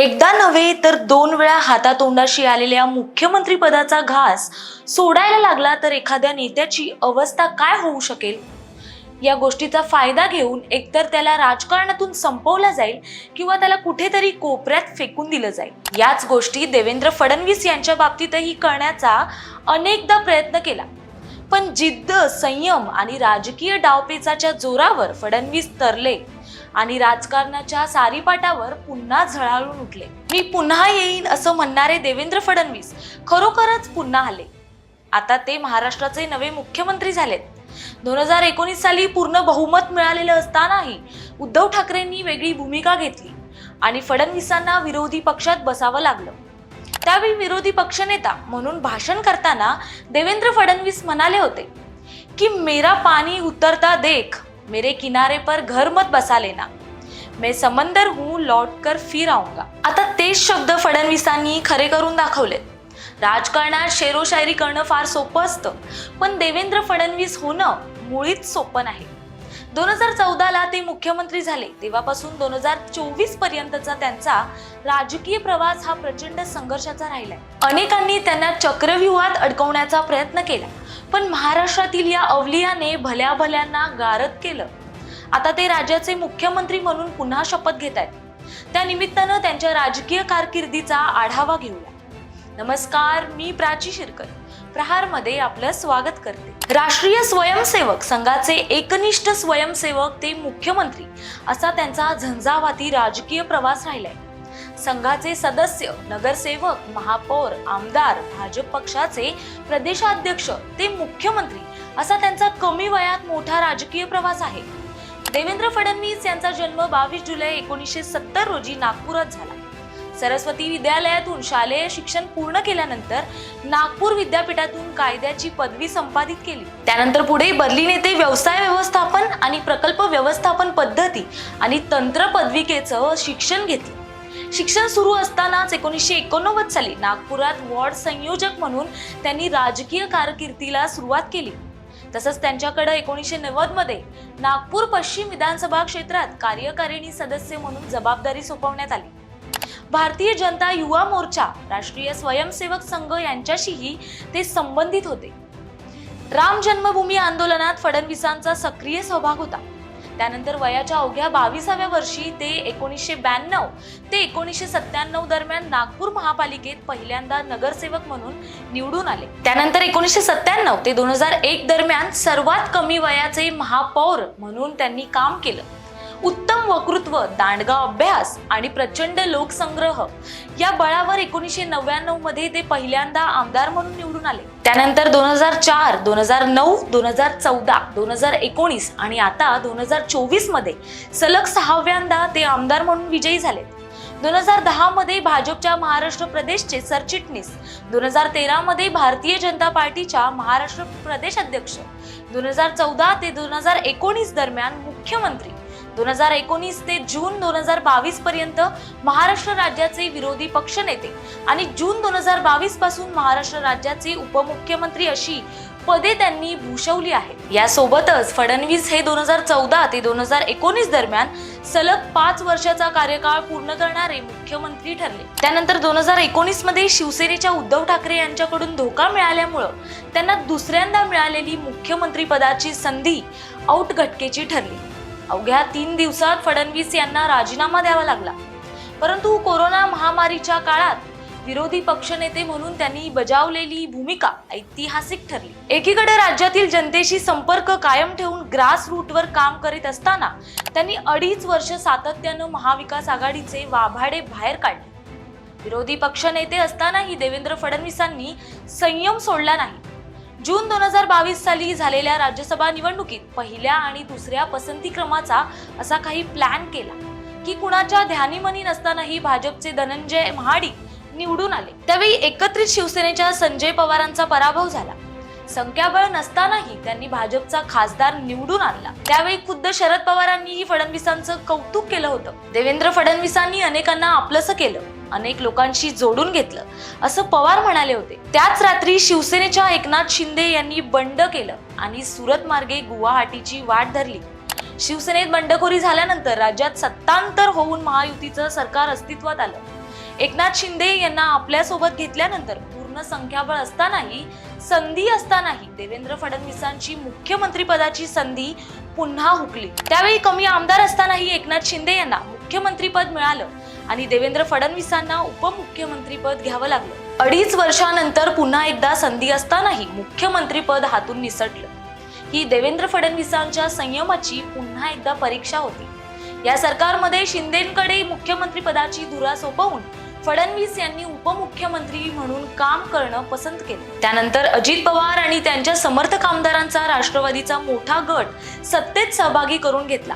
एकदा नव्हे तर दोन वेळा हातातोंडाशी आलेल्या मुख्यमंत्री पदाचा घास सोडायला लागला तर एखाद्या नेत्याची अवस्था काय होऊ शकेल? या गोष्टीचा फायदा घेऊन एकतर त्याला राजकारणातून संपवला जाईल किंवा त्याला कुठेतरी कोपऱ्यात फेकून दिलं जाईल. याच गोष्टी देवेंद्र फडणवीस यांच्या बाबतीतही करण्याचा अनेकदा प्रयत्न केला. पण जिद्द संयम आणि राजकीय डावपेचाच्या जोरावर फडणवीस तरले. आणि राजकारणाच्या सारीपाटावर पुन्हा झळाळून उठले. मी पुन्हा येईन असं म्हणणारे देवेंद्र फडणवीस खरोखरच पुन्हा आले. आता ते महाराष्ट्राचे नवे मुख्यमंत्री झालेत. दोन हजार एकोणीस साली पूर्ण बहुमत मिळालेलं असतानाही उद्धव ठाकरेंनी वेगळी भूमिका घेतली आणि फडणवीसांना विरोधी पक्षात बसावं लागलं. त्यावेळी विरोधी पक्षनेता म्हणून भाषण करताना देवेंद्र फडणवीस म्हणाले होते की मेरा पानी उतरता देख मेरे किनारे पर घर मत बसा लेना। मैं समंदर हूँ लौट कर फिर आऊंगा। आता तेच शब्द फडणवीसांनी खरे करून दाखवलेत राजकारणात शेरोशायरी करणं फार सोपं असतं पण देवेंद्र फडणवीस होणं मुळीच सोपं नाही. दोन हजार चौदाला ते मुख्यमंत्री झाले. तेव्हापासून दोन हजार चोवीस पर्यंतचा त्यांचा राजकीय प्रवास हा प्रचंड संघर्षाचा राहिला अनेकांनी त्यांना चक्रव्यूहात अडकवण्याचा प्रयत्न केला पण महाराष्ट्रातील या अवलियाने भल्या भल्यांना गारद केलं. आता ते राज्याचे मुख्यमंत्री म्हणून पुन्हा शपथ घेत आहेत. त्या निमित्तानं त्यांच्या राजकीय कारकिर्दीचा आढावा घेऊया. नमस्कार मी प्राची शिरकर. प्रहारमध्ये आपलं स्वागत करते. राष्ट्रीय स्वयंसेवक संघाचे एकनिष्ठ स्वयंसेवक ते मुख्यमंत्री असा त्यांचा झंझावाती राजकीय प्रवास राहिलाय. संघाचे सदस्य नगरसेवक महापौर आमदार भाजप पक्षाचे प्रदेशाध्यक्ष ते मुख्यमंत्री असा त्यांचा कमी वयात मोठा राजकीय प्रवास आहे. देवेंद्र फडणवीस यांचा जन्म बावीस जुलै एकोणीसशे सत्तर रोजी नागपुरात झाला. सरस्वती विद्यालयातून शालेय शिक्षण पूर्ण केल्यानंतर नागपूर विद्यापीठातून कायद्याची पदवी संपादित केली. त्यानंतर पुढे बर्लिन येथे व्यवसाय व्यवस्थापन आणि प्रकल्प व्यवस्थापन पद्धती आणि तंत्र पदविकेचं शिक्षण घेतलं. शिक्षण सुरू असतानाच एकोणीसशे एकोणनव्वद साली नागपुरात वॉर्ड संयोजक म्हणून त्यांनी राजकीय कारकिर्दीला सुरुवात केली. तसंच त्यांच्याकडे एकोणीसशे नव्वदमध्ये नागपूर पश्चिम विधानसभा क्षेत्रात कार्यकारिणी सदस्य म्हणून जबाबदारी सोपवण्यात आली. भारतीय जनता युवा मोर्चा राष्ट्रीय स्वयंसेवक संघ यांच्याशीही ते संबंधित होते. राम जन्मभूमी आंदोलनात फडणवीसांचा सक्रिय सहभाग होता. त्यानंतर वयाच्या अवघ्या बावीसाव्या वर्षी ते एकोणीसशे ब्याण्णव ते एकोणीसशे सत्त्याण्णव दरम्यान नागपूर महापालिकेत पहिल्यांदा नगरसेवक म्हणून निवडून आले. त्यानंतर एकोणीसशे सत्त्याण्णव ते दोन हजार एक दरम्यान सर्वात कमी वयाचे महापौर म्हणून त्यांनी काम केलं. उत्तम वक्तृत्व दांडगा अभ्यास आणि प्रचंड लोकसंग्रह. या बळावर एकोणीसशे नव्याण्णवमध्ये ते पहिल्यांदा आमदार म्हणून निवडून आले. त्यानंतर दोन हजार चार दोन हजार नऊ दोन हजार चौदा दोन हजार एकोणीस आणि आता दोन हजार चोवीसमध्ये सलग सहाव्यांदा ते आमदार म्हणून विजयी झाले. दोन हजार दहा मध्ये भाजपच्या महाराष्ट्र प्रदेशचे सरचिटणीस. दोन हजार तेरा मध्ये भारतीय जनता पार्टीच्या महाराष्ट्र प्रदेश अध्यक्ष. दोन हजार चौदा ते दोन हजार एकोणीस दरम्यान मुख्यमंत्री. दोन हजार एकोणीस ते जून दोन हजार बावीस पर्यंत महाराष्ट्र राज्याचे विरोधी पक्षनेते आणि जून दोन हजार बावीसपासून महाराष्ट्र राज्याचे उपमुख्यमंत्री अशी पदे त्यांनी भूषवली आहेत. यासोबतच फडणवीस हे दोन हजार चौदा ते दोन हजार एकोणीस दरम्यान सलग पाच वर्षाचा कार्यकाळ पूर्ण करणारे मुख्यमंत्री ठरले. त्यानंतर दोन हजार एकोणीसमध्ये शिवसेनेच्या उद्धव ठाकरे यांच्याकडून धोका मिळाल्यामुळं त्यांना दुसऱ्यांदा मिळालेली मुख्यमंत्री पदाची संधी औट घटकेची ठरली. अवघ्या तीन दिवसात फडणवीस यांना राजीनामा द्यावा लागला. परंतु कोरोना महामारीच्या काळात विरोधी पक्षनेते म्हणून त्यांनी बजावलेली भूमिका ऐतिहासिक ठरली. एकीकडे राज्यातील जनतेशी संपर्क कायम ठेवून ग्रास रूटवर काम करीत असताना त्यांनी अडीच वर्ष सातत्यानं महाविकास आघाडीचे वाभाडे बाहेर काढले. विरोधी पक्षनेते असतानाही देवेंद्र फडणवीसांनी संयम सोडला नाही. जून दोन हजार बावीस साली झालेल्या राज्यसभा निवडणुकीत पहिल्या आणि दुसऱ्या पसंती क्रमाचा असा काही प्लॅन केला. की कुणाच्या ध्यानीमनी नसतानाही भाजपचे धनंजय महाडिक निवडून आले. त्यावेळी एकत्रित शिवसेनेच्या संजय पवारांचा पराभव झाला. संख्याबळ नसतानाही त्यांनी भाजपचा खासदार निवडून आणला. त्यावेळी खुद्द शरद पवारांनीही फडणवीसांचं कौतुक केलं होतं. देवेंद्र फडणवीसांनी अनेकांना आपलंसं केलं. अनेक लोकांशी जोडून घेतलं. असं पवार म्हणाले होते. त्याच रात्री शिवसेनेच्या एकनाथ शिंदे यांनी बंड केलं आणि सुरत मार्गे गुवाहाटीची वाट धरली. शिवसेनेत बंडखोरी झाल्यानंतर राज्यात सत्तांतर होऊन महायुतीचं सरकार अस्तित्वात आलं. एकनाथ शिंदे यांना आपल्यासोबत घेतल्यानंतर पूर्ण संख्याबळ असतानाही संधी असतानाही देवेंद्र फडणवीसांची मुख्यमंत्रीपदाची संधी पुन्हा हुकली. त्यावेळी कमी आमदार असतानाही एकनाथ शिंदे यांना मुख्यमंत्रीपद मिळालं आणि देवेंद्र फडणवीसांना उपमुख्यमंत्रीपद घ्यावं लागलं. अडीच वर्षानंतर पुन्हा एकदा संधी असतानाही मुख्यमंत्रीपद हातून निसटलं. ही देवेंद्र फडणवीसांच्या संयमाची पुन्हा एकदा परीक्षा होती. या सरकारमध्ये शिंदेकडे मुख्यमंत्री पदाची धुरा सोपवून फडणवीस यांनी उपमुख्यमंत्री म्हणून काम करणं पसंत केलं. त्यानंतर अजित पवार आणि त्यांच्या समर्थक आमदारांचा राष्ट्रवादीचा मोठा गट सत्तेत सहभागी करून घेतला.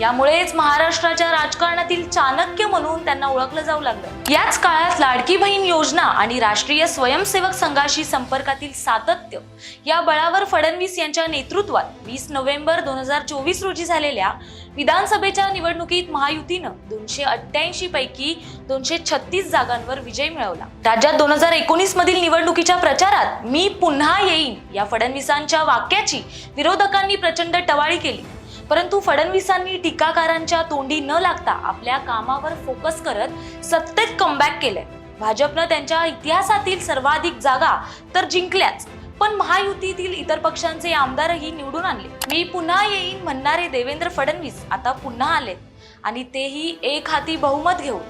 यामुळेच महाराष्ट्राच्या राजकारणातील चाणक्य म्हणून त्यांना ओळखलं जाऊ लागलं. याच काळात लाडकी बहीण योजना आणि राष्ट्रीय स्वयंसेवक संघाशी संपर्कातील सातत्य या बळावर फडणवीस यांच्या नेतृत्वात वीस नोव्हेंबर दोन हजार चोवीस रोजी झालेल्या विधानसभेच्या निवडणुकीत महायुतीनं दोनशे अठ्ठ्याऐंशी पैकी दोनशे छत्तीस जागांवर विजय मिळवला. राज्यात दोन हजार एकोणीस मधील निवडणुकीच्या प्रचारात मी पुन्हा येईन या फडणवीसांच्या वाक्याची विरोधकांनी प्रचंड टवाळी केली. परंतु फडणवीसांनी टीकाकारांच्या तोंडी न लागता आपल्या कामावर फोकस करत सत्तेत कमबॅक केलंय. भाजपनं त्यांच्या इतिहासातील सर्वाधिक जागा तर जिंकल्याच पण महायुतीतील इतर पक्षांचे आमदारही निवडून आणले. मी पुन्हा येईन म्हणणारे देवेंद्र फडणवीस आता पुन्हा आले आणि तेही एक हाती बहुमत घेऊन.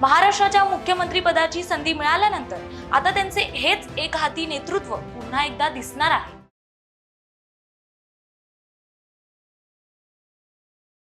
महाराष्ट्राच्या मुख्यमंत्रीपदाची संधी मिळाल्यानंतर आता त्यांचे हेच एक हाती नेतृत्व पुन्हा एकदा दिसणार आहे.